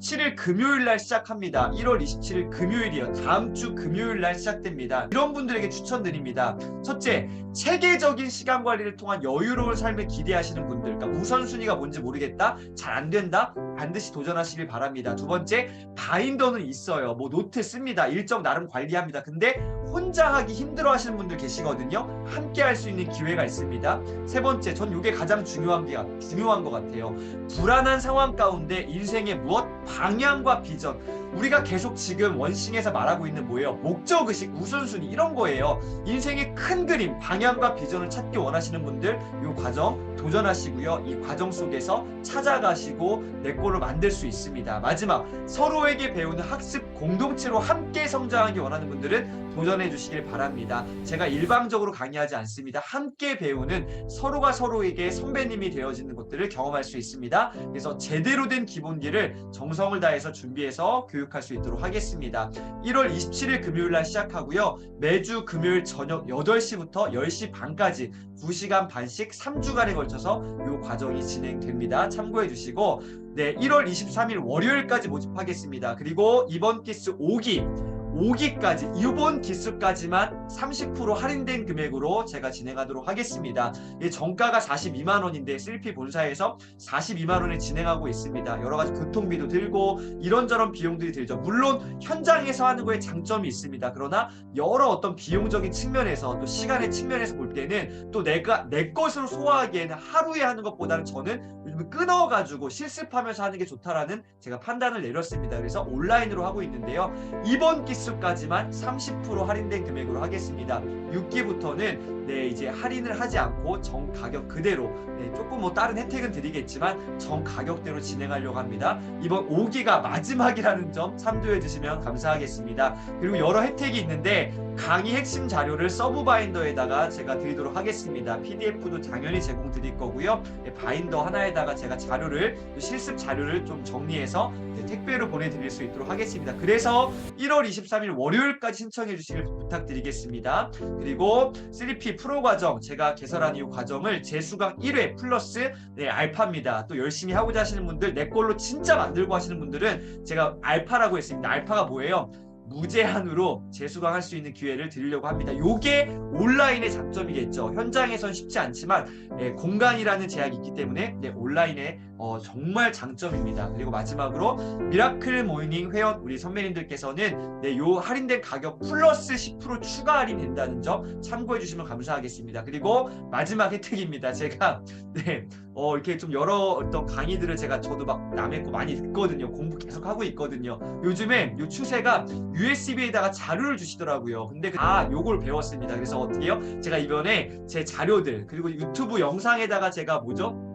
7일 금요일 날 시작합니다. 1월 27일 금요일이요. 다음 주 금요일 날 시작됩니다. 이런 분들에게 추천드립니다. 첫째, 체계적인 시간 관리를 통한 여유로운 삶을 기대하시는 분들. 그러니까 우선순위가 뭔지 모르겠다. 잘 안 된다. 반드시 도전하시길 바랍니다. 두 번째, 바인더는 있어요. 뭐 노트 씁니다. 일정 나름 관리합니다. 근데 혼자 하기 힘들어 하시는 분들 계시거든요. 함께 할 수 있는 기회가 있습니다. 세 번째, 전 이게 가장 중요한 게 중요한 것 같아요. 불안한 상황 가운데 인생의 무엇 방향과 비전 우리가 계속 지금 원싱에서 말하고 있는 뭐예요? 목적의식, 우선순위 이런 거예요. 인생의 큰 그림, 방향과 비전을 찾기 원하시는 분들 이 과정 도전하시고요. 이 과정 속에서 찾아가시고 내 꼴을 만들 수 있습니다. 마지막 서로에게 배우는 학습 공동체로 함께 성장하기 원하는 분들은 도전해 주시길 바랍니다. 제가 일방적으로 강의하지 않습니다. 함께 배우는 서로가 서로에게 선배님이 되어지는 것들을 경험할 수 있습니다. 그래서 제대로 된 기본기를 정성을 다해서 준비해서 교육 할 수 있도록 하겠습니다. 1월 27일 금요일 날 시작하고요. 매주 금요일 저녁 8시부터 10시 반까지 2시간 반씩 3주간에 걸쳐서 이 과정이 진행됩니다. 참고해 주시고 네, 1월 23일 월요일까지 모집하겠습니다. 그리고 이번 기스 5기 5기까지 이번 기수까지만 30% 할인된 금액으로 제가 진행하도록 하겠습니다. 이 정가가 42만 원인데 슬피 본사에서 42만 원에 진행하고 있습니다. 여러 가지 교통비도 들고 이런저런 비용들이 들죠. 물론 현장에서 하는 거에 장점이 있습니다. 그러나 여러 어떤 비용적인 측면에서 또 시간의 측면에서 볼 때는 또 내가 내 것으로 소화하기에는 하루에 하는 것보다는 저는 요즘 끊어가지고 실습하면서 하는 게 좋다라는 제가 판단을 내렸습니다. 그래서 온라인으로 하고 있는데요. 이번 기 수까지만 30% 할인된 금액으로 하겠습니다. 6기부터는 네 이제 할인을 하지 않고 정 가격 그대로 네, 조금 뭐 다른 혜택은 드리겠지만 정 가격대로 진행하려고 합니다. 이번 5기가 마지막이라는 점 참조해 주시면 감사하겠습니다. 그리고 여러 혜택이 있는데 강의 핵심 자료를 서브 바인더에다가 제가 드리도록 하겠습니다. PDF도 당연히 제공 드릴 거고요. 네, 바인더 하나에다가 제가 자료를 실습 자료를 좀 정리해서 네, 택배로 보내드릴 수 있도록 하겠습니다. 그래서 1월 23일 월요일까지 신청해 주시길 부탁드리겠습니다. 그리고 3P 프로 과정 제가 개설한 이 과정을 재수강 1회 플러스 네, 알파입니다. 또 열심히 하고자 하시는 분들 내 걸로 진짜 만들고 하시는 분들은 제가 알파라고 했습니다. 알파가 뭐예요? 무제한으로 재수강할 수 있는 기회를 드리려고 합니다. 요게 온라인의 장점이겠죠. 현장에선 쉽지 않지만 예, 공간이라는 제약이 있기 때문에 네, 온라인의 어, 정말 장점입니다. 그리고 마지막으로 미라클 모이닝 회원 우리 선배님들께서는 네, 요 할인된 가격 플러스 10% 추가 할인 된다는 점 참고해 주시면 감사하겠습니다. 그리고 마지막 혜택입니다. 제가 네, 어, 이렇게 좀 여러 어떤 강의들을 제가 저도 막 남의 거 많이 듣거든요. 공부 계속 하고 있거든요. 요즘에 요 추세가 USB에다가 자료를 주시더라고요. 근데 그- 아, 요걸 배웠습니다. 그래서 어떻게요? 제가 이번에 제 자료들 그리고 유튜브 영상에다가 제가 뭐죠?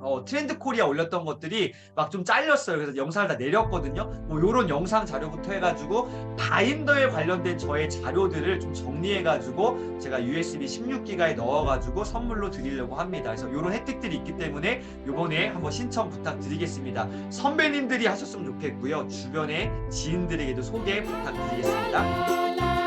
어, 트렌드 코리아 올렸던 것들이 막 좀 잘렸어요. 그래서 영상을 다 내렸거든요. 뭐 요런 영상 자료부터 해가지고 바인더에 관련된 저의 자료들을 좀 정리해가지고 제가 USB 16기가에 넣어가지고 선물로 드리려고 합니다. 그래서 요런 혜택들이 있기 때문에 요번에 한번 신청 부탁드리겠습니다. 선배님들이 하셨으면 좋겠고요. 주변의 지인들에게도 소개 부탁드리겠습니다.